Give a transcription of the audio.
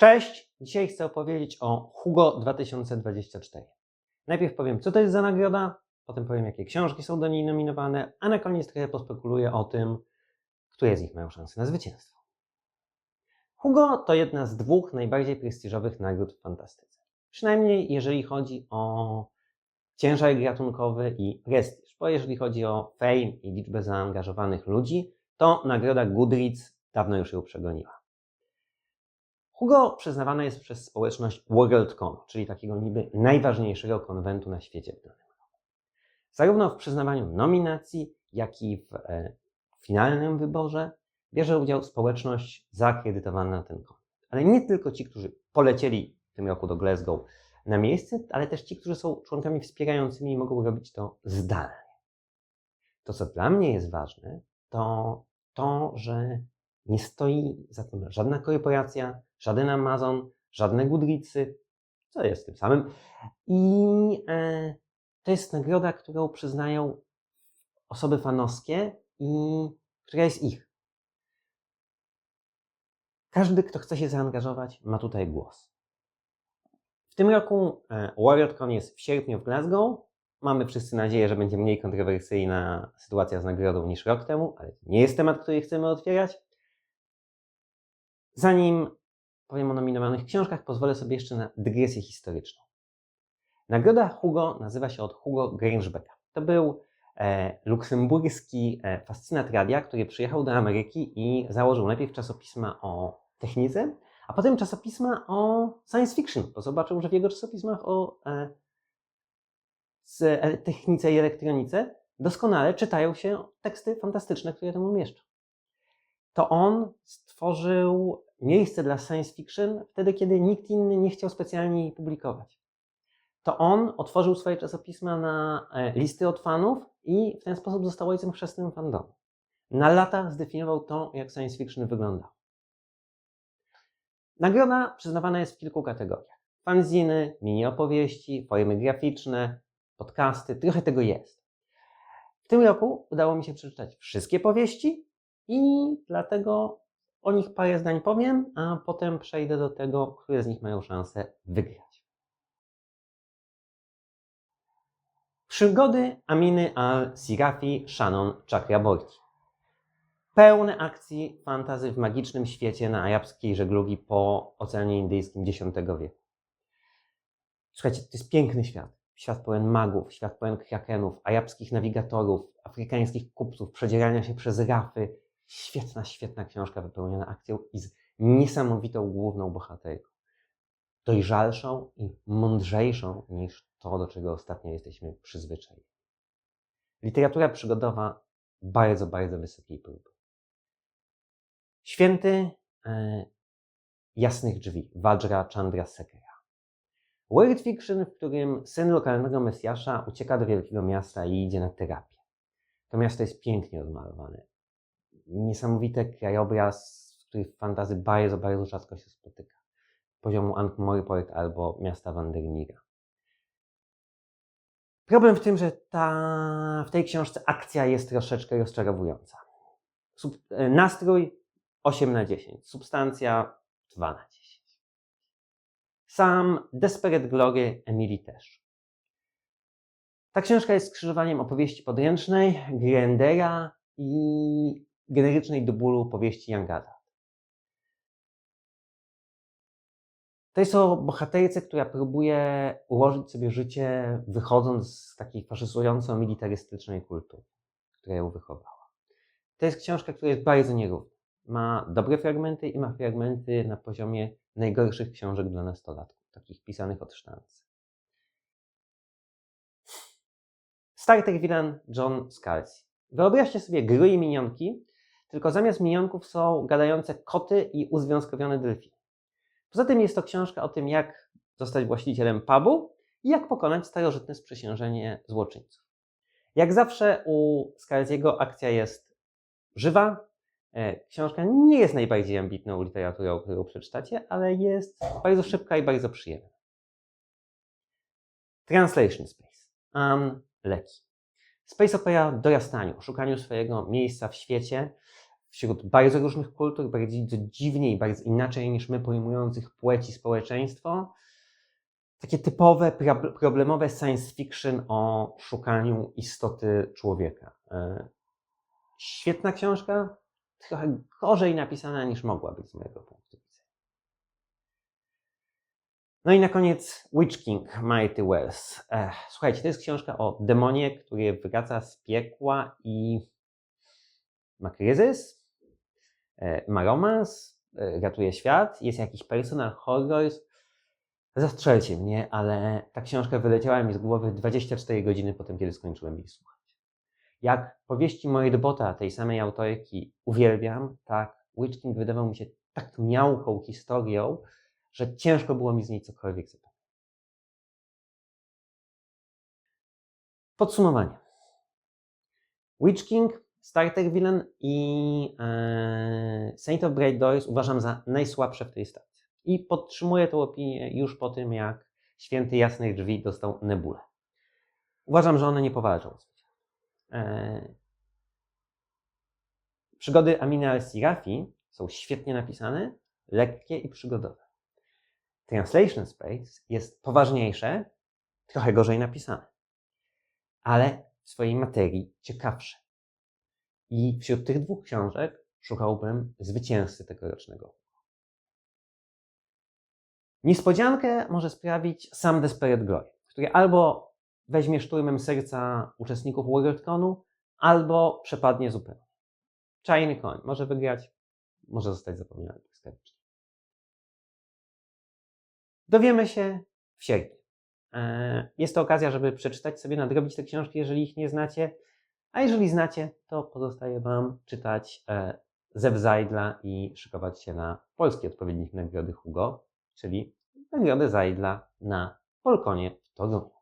Cześć! Dzisiaj chcę opowiedzieć o Hugo 2024. Najpierw powiem, co to jest za nagroda, potem powiem, jakie książki są do niej nominowane, a na koniec trochę pospekuluję o tym, które z nich mają szansę na zwycięstwo. Hugo to jedna z dwóch najbardziej prestiżowych nagród w fantastyce. Przynajmniej jeżeli chodzi o ciężar gatunkowy i prestiż, bo jeżeli chodzi o fame i liczbę zaangażowanych ludzi, to nagroda Goodreads dawno już ją przegoniła. Hugo przyznawana jest przez społeczność WorldCon, czyli takiego niby najważniejszego konwentu na świecie. Zarówno w przyznawaniu nominacji, jak i w e, finalnym wyborze bierze udział społeczność zaakredytowana na ten konwent. Ale nie tylko ci, którzy polecieli w tym roku do Glasgow na miejsce, ale też ci, którzy są członkami wspierającymi i mogą robić to zdalnie. To, co dla mnie jest ważne, to to, że nie stoi za tym żadna korporacja, żaden Amazon, żadne Goodreadsy, co jest tym samym. I e, to jest nagroda, którą przyznają osoby fanowskie i która jest ich. Każdy, kto chce się zaangażować, ma tutaj głos. W tym roku e, WarriorCon jest w sierpniu w Glasgow. Mamy wszyscy nadzieję, że będzie mniej kontrowersyjna sytuacja z nagrodą niż rok temu, ale to nie jest temat, który chcemy otwierać. Zanim powiem o nominowanych książkach, pozwolę sobie jeszcze na dygresję historyczną. Nagroda Hugo nazywa się od Hugo Grangebecka. To był e, luksemburski e, fascynat radia, który przyjechał do Ameryki i założył najpierw czasopisma o technice, a potem czasopisma o science fiction, bo zobaczył, że w jego czasopismach o e, z e, technice i elektronice doskonale czytają się teksty fantastyczne, które tam umieszczą. To on stworzył miejsce dla science fiction wtedy, kiedy nikt inny nie chciał specjalnie jej publikować. To on otworzył swoje czasopisma na e, listy od fanów i w ten sposób został ojcem chrzestnym fandomu. Na lata zdefiniował to, jak science fiction wyglądał. Nagroda przyznawana jest w kilku kategoriach. Fanziny, mini opowieści, formy graficzne, podcasty, trochę tego jest. W tym roku udało mi się przeczytać wszystkie powieści i dlatego o nich parę zdań powiem, a potem przejdę do tego, które z nich mają szansę wygrać. Przygody Aminy al-Sirafi Shannon Chakraborty. Pełne akcji fantazy w magicznym świecie na arabskiej żeglugi po Oceanie Indyjskim X wieku. Słuchajcie, to jest piękny świat. Świat pełen magów, świat pełen krakenów, arabskich nawigatorów, afrykańskich kupców, przedzierania się przez rafy. Świetna, świetna książka wypełniona akcją i z niesamowitą główną bohaterką. Dojrzalszą i mądrzejszą niż to, do czego ostatnio jesteśmy przyzwyczajeni. Literatura przygodowa bardzo, bardzo wysokiej próby. Święty e, jasnych drzwi, Vajra Chandra Sekera. World fiction, w którym syn lokalnego Mesjasza ucieka do wielkiego miasta i idzie na terapię. To miasto jest pięknie odmalowane. Niesamowity krajobraz, który w fantazy bardzo, bardzo rzadko się spotyka. Poziomu Ankh-Morpork albo miasta Vandermeera. Problem w tym, że ta, w tej książce akcja jest troszeczkę rozczarowująca. Sub, e, nastrój 8 na 10, substancja 2 na 10. Sam Desperate Glory Emily też. Ta książka jest skrzyżowaniem opowieści podręcznej, Grendera i generycznej do bólu powieści Young Adult. To jest o bohaterce, która próbuje ułożyć sobie życie wychodząc z takiej faszyzująco-militarystycznej kultury, która ją wychowała. To jest książka, która jest bardzo nierówna. Ma dobre fragmenty i ma fragmenty na poziomie najgorszych książek dla nastolatków, takich pisanych od sztancy. Starter villain John Scalzi. Wyobraźcie sobie gry i minionki, tylko zamiast minionków są gadające koty i uzwiązkowione delfiny. Poza tym jest to książka o tym, jak zostać właścicielem pubu i jak pokonać starożytne sprzysiężenie złoczyńców. Jak zawsze u Scalziego akcja jest żywa, E, książka nie jest najbardziej ambitną literaturą, którą przeczytacie, ale jest bardzo szybka i bardzo przyjemna. Translation Space. Anne Leckie. Space opera dorastaniu, szukaniu swojego miejsca w świecie, wśród bardzo różnych kultur, bardzo dziwnie i bardzo inaczej niż my pojmujących płeć i społeczeństwo. Takie typowe, problemowe science fiction o szukaniu istoty człowieka. E, Świetna książka, trochę gorzej napisana niż mogła być z mojego punktu widzenia. No i na koniec Witch King Mighty Wells. Ech, słuchajcie, to jest książka o demonie, który wraca z piekła i ma kryzys, e, ma romans, e, ratuje świat, jest jakiś personal horror. Zastrzelcie mnie, ale ta książka wyleciała mi z głowy 24 godziny po tym, kiedy skończyłem jej słuchać. Jak powieści Moidbota, tej samej autorki, uwielbiam, tak Witch King wydawał mi się tak miałką historią, że ciężko było mi z niej cokolwiek zapamiętać. Podsumowanie. Witch King, Starter Villain i e, Saint of Bright Doors uważam za najsłabsze w tej stacji. I podtrzymuję tę opinię już po tym, jak Święty Jasnych Drzwi dostał Nebulę. Uważam, że one nie powalczą. E, przygody Amina al-Sirafi są świetnie napisane, lekkie i przygodowe. Translation Space jest poważniejsze, trochę gorzej napisane, ale w swojej materii ciekawsze. I wśród tych dwóch książek szukałbym zwycięzcy tegorocznego. Niespodziankę może sprawić sam Desperate Glory, który albo weźmie szturmem serca uczestników WorldConu, albo przepadnie zupełnie. Czajny koń może wygrać, może zostać zapomniany. Dowiemy się w sierpniu. E, Jest to okazja, żeby przeczytać sobie, nadrobić te książki, jeżeli ich nie znacie. A jeżeli znacie, to pozostaje Wam czytać e, Zajdla i szykować się na polski odpowiednik nagrody Hugo, czyli nagrodę Zajdla na Polkonie w Toruniu.